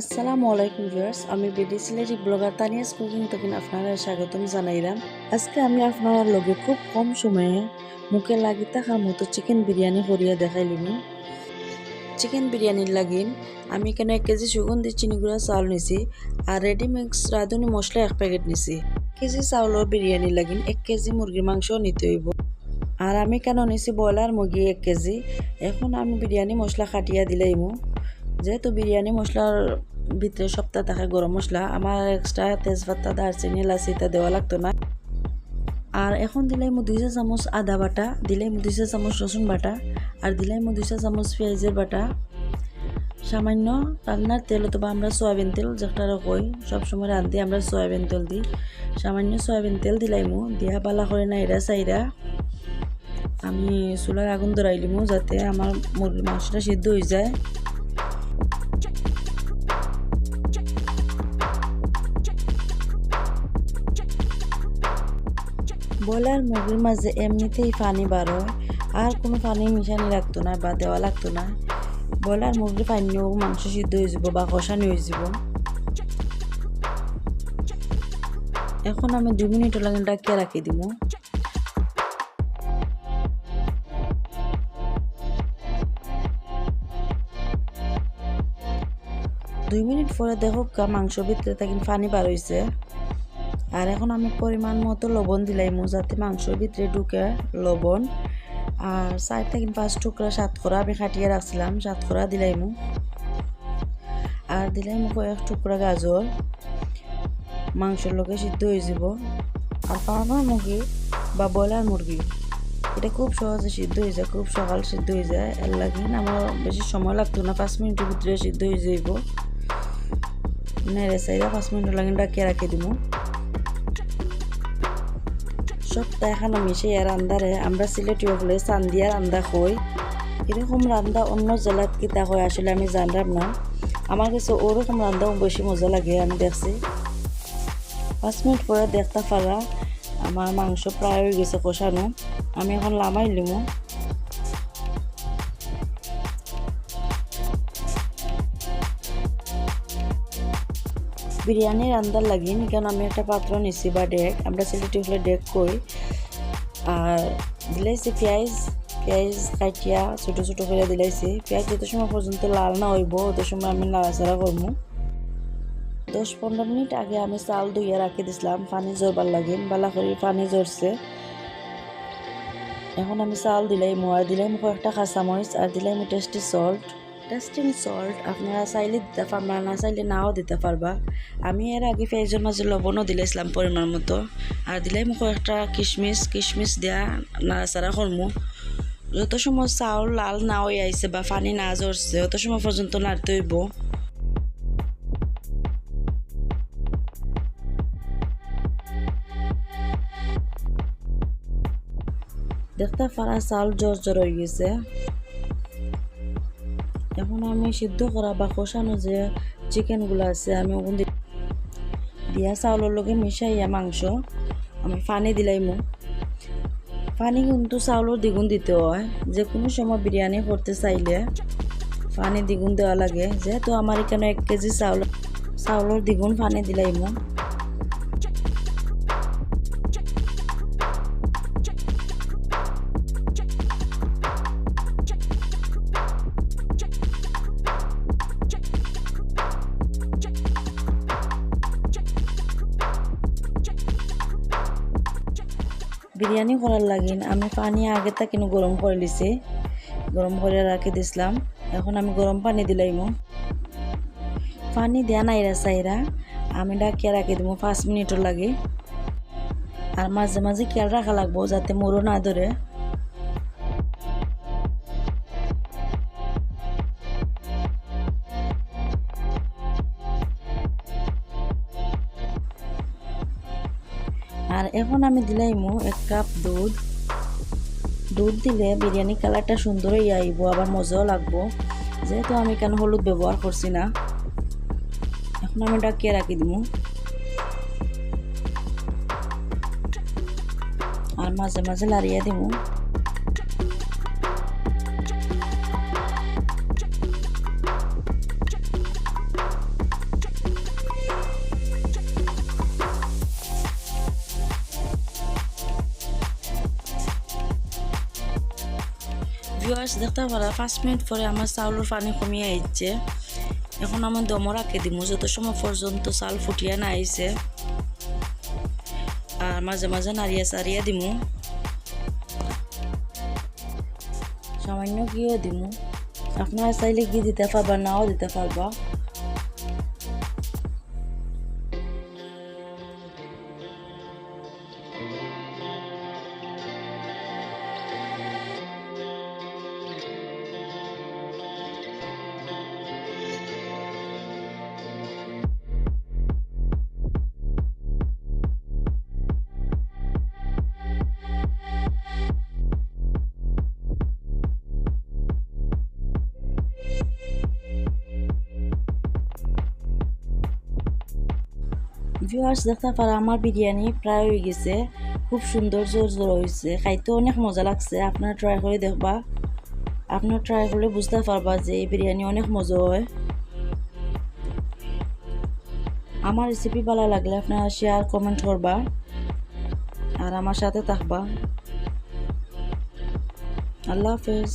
আসসালামু আলাইকুম ভিউয়ার্স আমি B D Sylheti blogger Tania's cooking তখন আপনারা স্বাগতম জানাইলাম। আজকে আমি আপনার লগে খুব কম সময়ে মুখে লাগি থাকার মতো চিকেন বিরিয়ানি করিয়া দেখাইলিম চিকেন বিরিয়ানির লাগিন আমি কেন এক কেজি সুগন্ধি চিনিগুড়া চাউল নিছি আর রেডি রাঁধুনি মশলা এক প্যাকেট নিছি। কেজি চাউলের বিরিয়ানি লাগিন এক কেজি মুরগির মাংস নিতে হইব। আর আমি কেন নিছি ব্রয়লার মুরগি এক কেজি? এখন আমি বিরিয়ানি মশলা খাটিয়া দিলাইমু যেহেতু বিরিয়ানি মশলার ভিতরে সপ্তাহ থাকে গরম মশলা, আমার এক্সট্রা তেজপাতা, দারচিনি, এলাচি তা দেওয়া লাগতো না। আর এখন দিলাই মো দুইশো চামচ আদা বাটা দিলাই মো দুইশো চামচ রসুন বাটা, আর দিলাই মো দুইশো চামচ পেঁয়াজের বাটা। সামান্য রান্নার তেল অথবা আমরা সয়াবিন তেল যেটা কই সবসময় রান্ধি আমরা সয়াবিন তেল দিই। সামান্য সয়াবিন তেল দিলাইমু দিয়া পালা করে না, এরা সাইরা আমি চুলার আগুন ধরাইলিমু যাতে আমার মুরগির মাংসটা সিদ্ধ হয়ে যায়। ব্রয়লার মুরগির মাঝে এমনিতেই পানি বার হয় আর কোনো পানি মিশানি লাগতো না বা দেওয়া লাগতো না। ব্রয়লার মুরগির পানিও মাংস সিদ্ধ হয়ে যাব বা কষানি হয়ে যাব। এখন আমি দু মিনিট লাগে ডাকিয়ে রাখি দিব। দুই মিনিট পরে দেখো মাংস ভিতরে থাকি পানি বার হয়েছে আর এখন আমি পরিমাণ মতো লবণ দিলাইমু যাতে মাংসর ভিতরে ঢুকে লবণ। আর চার থেকে পাঁচ টুকরা সাত করা আমি খাটিয়ে রাখছিলাম সাত করা দিলাইমু। আর দিলাইমু কয়েক টুকরা গাজর। মাংসের লোকে সিদ্ধ হয়ে যাব। আর ফার্মার মুরগি বা ব্রয়লার মুরগি, এটা খুব সহজে সিদ্ধ হয়ে যায়, খুব সকাল সিদ্ধ হয়ে যায়। এর লাগে আমার বেশি সময় লাগতো না, পাঁচ মিনিটের ভিতরে সিদ্ধ হয়ে যাইব। নেড়ে চাইরা পাঁচ মিনিট লাগে ডাকিয়ে রাখি দিব সপ্তাহে এখন মিশে আর রান্দারে আমরা সিলেটি হলে চান্দিয়া রান্দা খই এরকম রান্দা অন্য জেলাত কিতা হয় আসলে আমি জানলাম না। আমার কাছে ওরকম রান্দাও বেশি মজা লাগে, আমি দেখছি। পাঁচ মিনিট পরে দেখতে পারা আমার মাংস প্রায় হয়ে গেছে কষানো। আমি এখন লামাই লিমু। বিরিয়ানি রান্দার লাগি কারণ আমি একটা পাত্র নিছি বা ডেক, আমরা সিলেটি হলে ডেক কই। আর দিলাইছি পেঁয়াজ পেঁয়াজ কাটিয়া ছোটো ছোটো করে দিলাইছি। পেঁয়াজ যত সময় পর্যন্ত লাল না হইব, অত সময় আমি নাড়াচাড়া করব দশ পনেরো মিনিট আগে আমি চাল ধুইয়া রাখি দিছিলাম, পানি জরবার লাগিন, বালা করে পানি জরছে এখন আমি চাল দিলাই মোয়া মুখ একটা কাঁচামরিচ, আর দিলাই মু টেস্টি সল্ট টেস্টিং সল্ট, আপনারা চাইলে দিতে পারবা না চাইলে নাও দিতে পারবা। আমি এর আগে পেঁয়াজের মাঝে লবণও দিলাইছিলাম পরিমাণ মতো। আর দিলাই মুখ একটা কিশমিশ কিশমিশ দেয়া নাড়াচাড়া করমু। যত সময় চাউল লাল না হয়ে আইছে বা পানি না জ্বরছে অত সময় পর্যন্ত নাড়তে হইব। দেখতে পারা চাউল জ্বর জ্বর হয়ে গেছে। এখন আমি সিদ্ধ করা বা কষানো যে চিকেনগুলো আছে, আমি ওগুন দিয়া চাউলের লগে মিশাইয়া মাংস, আমি পানি দিলাইমু পানি কিন্তু চাউলের দ্বিগুণ দিতে হয়। যে কোনো সময় বিরিয়ানি করতে চাইলে পানি দ্বিগুণ দেওয়া লাগে। যেহেতু আমার এখানে এক কেজি চাউল চাউলের দ্বিগুণ পানি দিলাইমু বিরিয়ানি করার লাগিন আমি পানি আগে তা কিন্তু গরম করে লিছি। গরম করে রাখি দিছিলাম। এখন আমি গরম পানি দিলাইমু। পানি দেয়া নাইরা চাইরা আমি ডাকিয়া রাখি দিব পাঁচ মিনিটও লাগে। আর মাঝে মাঝে খেয়াল রাখা লাগবো যাতে মোরও না ধরে। আর এখন আমি দিলাইমু এক কাপ দুধ। দুধ দিলে বিরিয়ানি কালারটা সুন্দর হয়ে আইব, আবার মজাও লাগবো। যেহেতু আমি কেন হলুদ ব্যবহার করছি না। এখন আমি ডাকিয়ে রাখি দিব আর মাঝে মাঝে লাড়িয়ে দিব ভিউয়ার্স, দেখতে পারা, পাঁচ মিনিট পরে আমার চাউলের পানি কমিয়ে আইছে। এখন আমার দমর রাখে দিমু, যত সময় পর্যন্ত চাল ফুটিয়া না আইছে। আর মাঝে মাঝে নাড়িয়া চাড়িয়া দিমু। সামান্য ঘিও দিমু। আপনারা চাইলে ঘি দিতে পারবা, নাও দিতে পারবা। ভিউয়ার্স, দেখতে পারা আমার বিরিয়ানি প্রায় হয়ে গেছে। খুব সুন্দর, জোর জোর হয়েছে খাইতে অনেক মজা লাগছে। আপনারা ট্রাই করে দেখবা। আপনারা ট্রাই করলে বুঝতে পারবা যে এই বিরিয়ানি অনেক মজা হয়। আমার রেসিপি ভালো লাগলে আপনারা শেয়ার কমেন্ট করবা। আর আমার সাথে থাকবা। আল্লাহ হাফেজ।